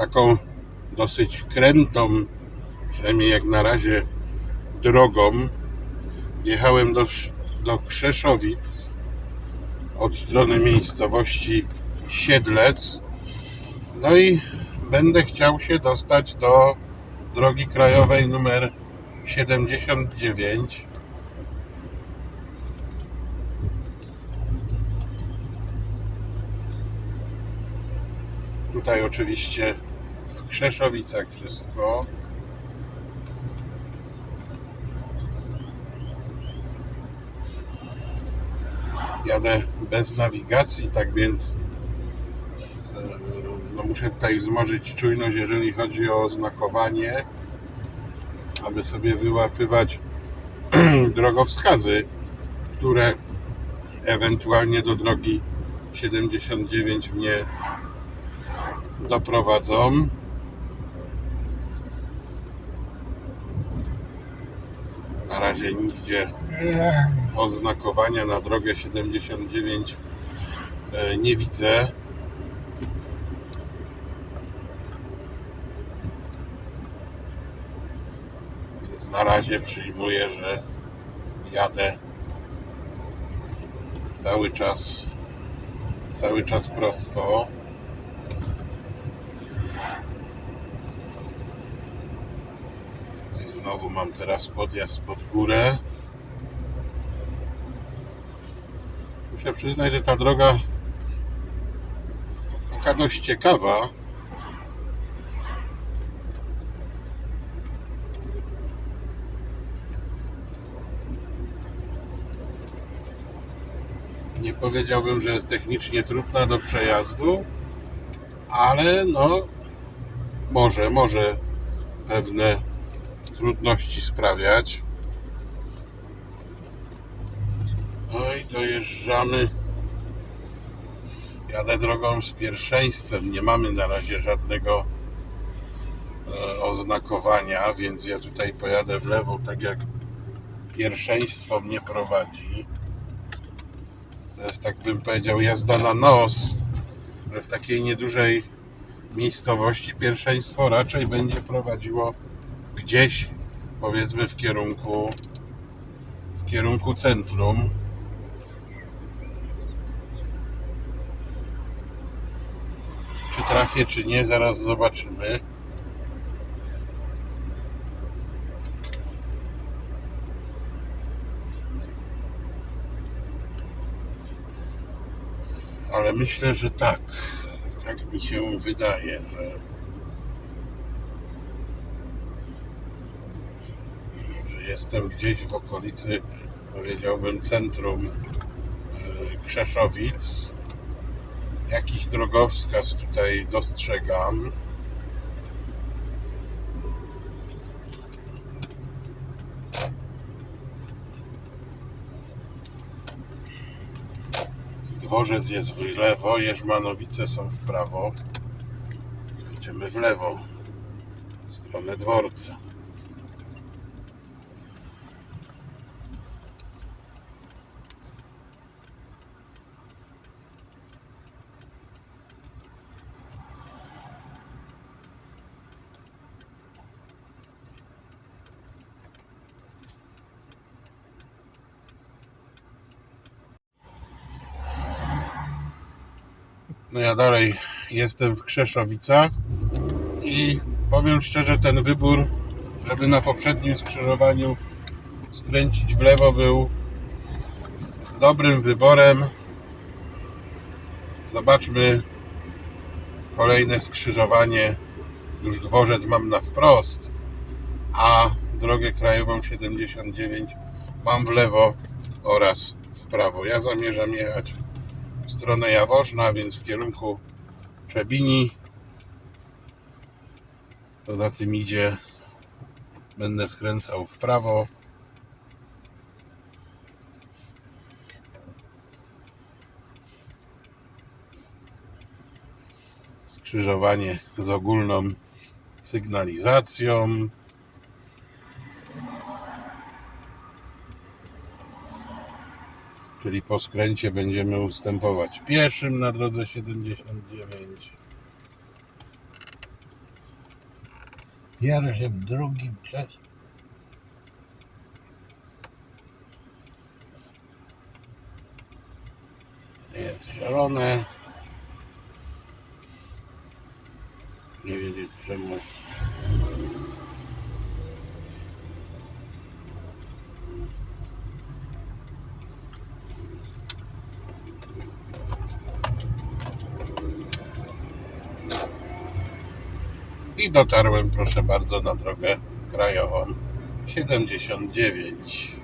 taką dosyć krętą, przynajmniej jak na razie, drogą. Jechałem do, do Krzeszowic od strony miejscowości Siedlec. No i będę chciał się dostać do drogi krajowej numer 79. Tutaj oczywiście w Krzeszowicach wszystko. Jadę bez nawigacji, tak więc e, no muszę tutaj wzmożyć czujność, jeżeli chodzi o oznakowanie, aby sobie wyłapywać drogowskazy, które ewentualnie do drogi 79 mnie doprowadzą. Na razie nigdzie oznakowania na drogę 79 e, nie widzę. Więc na razie przyjmuję, że jadę cały czas cały czas prosto. Znowu mam teraz podjazd pod górę. Muszę przyznać, że ta droga taka dość ciekawa. Nie powiedziałbym, że jest technicznie trudna do przejazdu, ale no może, może pewne trudności sprawiać. No i dojeżdżamy. Jadę drogą z pierwszeństwem. Nie mamy na razie żadnego e, oznakowania, więc ja tutaj pojadę w lewo, tak jak pierwszeństwo mnie prowadzi. To jest, tak bym powiedział, jazda na nos, że w takiej niedużej miejscowości pierwszeństwo raczej będzie prowadziło gdzieś, powiedzmy, w kierunku w kierunku centrum. Czy trafię, czy nie, zaraz zobaczymy. Ale myślę, że tak. Tak mi się wydaje, że, jestem gdzieś w okolicy, powiedziałbym, centrum e, Krzeszowic. Jakiś drogowskaz tutaj dostrzegam. Dworzec jest w lewo, Jerzmanowice są w prawo. Idziemy w lewo, w stronę dworca. No ja dalej jestem w Krzeszowicach i powiem szczerze, ten wybór, żeby na poprzednim skrzyżowaniu skręcić w lewo był dobrym wyborem. Zobaczmy kolejne skrzyżowanie. Już dworzec mam na wprost, a drogę krajową 79 mam w lewo oraz w prawo. Ja zamierzam jechać w stronę Jaworzna, więc w kierunku Trzebini. To za tym idzie. Będę skręcał w prawo. Skrzyżowanie z ogólną sygnalizacją. Czyli po skręcie będziemy ustępować pieszym na drodze 79. Pierwszym, drugim, trzecim. Jest zielone. Nie wiedzieć czemu. I dotarłem, proszę bardzo, na drogę krajową 79.